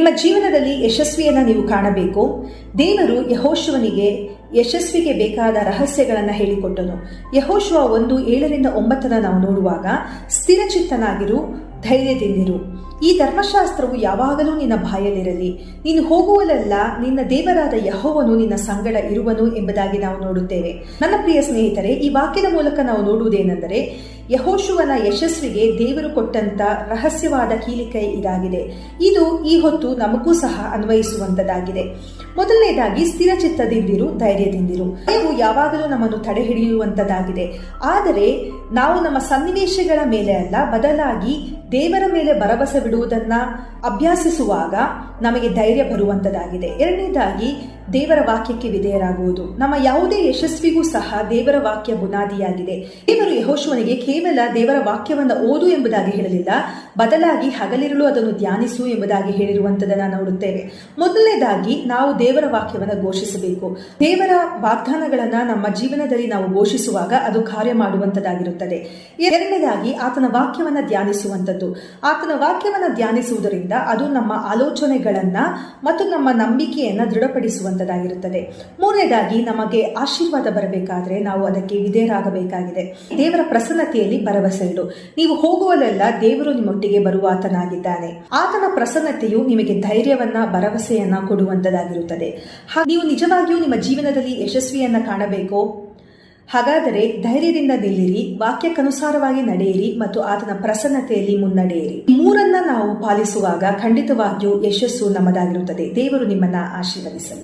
ನಿಮ್ಮ ಜೀವನದಲ್ಲಿ ಯಶಸ್ವಿಯನ್ನು ನೀವು ಕಾಣಬೇಕು. ದೇವರು ಯಹೋಶುವನಿಗೆ ಯಶಸ್ವಿಗೆ ಬೇಕಾದ ರಹಸ್ಯಗಳನ್ನು ಹೇಳಿಕೊಟ್ಟನು. ಯಹೋಶುವ ಒಂದು ಏಳರಿಂದ ಒಂಬತ್ತರ ನಾವು ನೋಡುವಾಗ ಸ್ಥಿರಚಿತ್ತನಾಗಿರು ಧೈರ್ಯದಿಂದಿರು. ಈ ಧರ್ಮಶಾಸ್ತ್ರವು ಯಾವಾಗಲೂ ನಿನ್ನ ಬಾಯಲ್ಲಿರಲಿ. ನೀನು ಹೋಗುವಲ್ಲೆಲ್ಲ ನಿನ್ನ ದೇವರಾದ ಯಹೋವನು ನಿನ್ನ ಸಂಗಡ ಇರುವನು ಎಂಬುದಾಗಿ ನಾವು ನೋಡುತ್ತೇವೆ. ನನ್ನ ಪ್ರಿಯ ಸ್ನೇಹಿತರೆ, ಈ ವಾಕ್ಯದ ಮೂಲಕ ನಾವು ನೋಡುವುದೇನೆಂದರೆ, ಯಹೋಶುವನ ಯಶಸ್ವಿಗೆ ದೇವರು ಕೊಟ್ಟಂತ ರಹಸ್ಯವಾದ ಕೀಲಿಕೈ ಇದಾಗಿದೆ. ಇದು ಈ ಹೊತ್ತು ನಮಗೂ ಸಹ ಅನ್ವಯಿಸುವಂತದಾಗಿದೆ. ಮೊದಲನೇದಾಗಿ ಸ್ಥಿರಚಿತ್ತದಿಂದಿರು ಧೈರ್ಯದಿಂದಿರು. ನೀವು ಯಾವಾಗಲೂ ನಮ್ಮನ್ನು ತಡೆ ಹಿಡಿಯುವಂತದ್ದಾಗಿದೆ ಆದರೆ, ನಾವು ನಮ್ಮ ಸನ್ನಿವೇಶಗಳ ಮೇಲೆ ಅಲ್ಲ, ಬದಲಾಗಿ ದೇವರ ಮೇಲೆ ಭರವಸೆ ಬಿಡುವುದನ್ನ ಅಭ್ಯಾಸಿಸುವಾಗ ನಮಗೆ ಧೈರ್ಯ ಬರುವಂಥದ್ದಾಗಿದೆ ಎರಡನೇದಾಗಿ, ದೇವರ ವಾಕ್ಯಕ್ಕೆ ವಿಧೇಯರಾಗುವುದು. ನಮ್ಮ ಯಾವುದೇ ಯಶಸ್ವಿಗೂ ಸಹ ದೇವರ ವಾಕ್ಯ ಬುನಾದಿಯಾಗಿದೆ. ದೇವರು ಯಹೋಶುವನಿಗೆ ಕೇವಲ ದೇವರ ವಾಕ್ಯವನ್ನು ಓದು ಎಂಬುದಾಗಿ ಹೇಳಲಿಲ್ಲ, ಬದಲಾಗಿ ಹಗಲಿರುಳು ಅದನ್ನು ಧ್ಯಾನಿಸು ಎಂಬುದಾಗಿ ಹೇಳಿರುವಂಥದ್ದನ್ನು ನೋಡುತ್ತೇವೆ. ಮೊದಲನೇದಾಗಿ, ನಾವು ದೇವರ ವಾಕ್ಯವನ್ನು ಘೋಷಿಸಬೇಕು. ದೇವರ ವಾಗ್ದಾನಗಳನ್ನು ನಮ್ಮ ಜೀವನದಲ್ಲಿ ನಾವು ಘೋಷಿಸುವಾಗ ಅದು ಕಾರ್ಯ ಮಾಡುವಂಥದ್ದಾಗಿರುತ್ತದೆ ಎರಡನೇದಾಗಿ, ಆತನ ವಾಕ್ಯವನ್ನು ಧ್ಯಾನಿಸುವಂಥದ್ದು ಆತನ ವಾಕ್ಯವನ್ನ ಧ್ಯಾನಿಸುವುದರಿಂದ ಅದು ನಮ್ಮ ಆಲೋಚನೆಗಳನ್ನ ಮತ್ತು ನಮ್ಮ ನಂಬಿಕೆಯನ್ನ ದೃಢಪಡಿಸುವಂತದ್ದಾಗಿರುತ್ತದೆ. ಮೂರನೇದಾಗಿ ನಮಗೆ ಆಶೀರ್ವಾದ ಬರಬೇಕಾದ್ರೆ ನಾವು ಅದಕ್ಕೆ ವಿಧೇಯರಾಗಬೇಕಾಗಿದೆ. ದೇವರ ಪ್ರಸನ್ನತೆಯಲ್ಲಿ ಭರವಸೆ ಇಡು. ನೀವು ಹೋಗುವಲ್ಲೆಲ್ಲ ದೇವರು ನಿಮ್ಮೊಟ್ಟಿಗೆ ಬರುವ ಆತನಾಗಿದ್ದಾನೆ ಆತನ ಪ್ರಸನ್ನತೆಯು ನಿಮಗೆ ಧೈರ್ಯವನ್ನ, ಭರವಸೆಯನ್ನ ಕೊಡುವಂತದ್ದಾಗಿರುತ್ತದೆ. ನೀವು ನಿಜವಾಗಿಯೂ ನಿಮ್ಮ ಜೀವನದಲ್ಲಿ ಯಶಸ್ವಿಯನ್ನ ಕಾಣಬೇಕು? ಹಾಗಾದರೆ ಧೈರ್ಯದಿಂದ ನಿಲ್ಲಿರಿ, ವಾಕ್ಯಕ್ಕನುಸಾರವಾಗಿ ನಡೆಯಿರಿ ಮತ್ತು ಆತನ ಪ್ರಸನ್ನತೆಯಲ್ಲಿ ಮುನ್ನಡೆಯಿರಿ. ಮೂರನ್ನ ನಾವು ಪಾಲಿಸುವಾಗ ಖಂಡಿತವಾಗಿಯೂ ಯಶಸ್ಸು ನಮ್ಮದಾಗಿರುತ್ತದೆ. ದೇವರು ನಿಮ್ಮನ್ನ ಆಶೀರ್ವದಿಸಲಿ.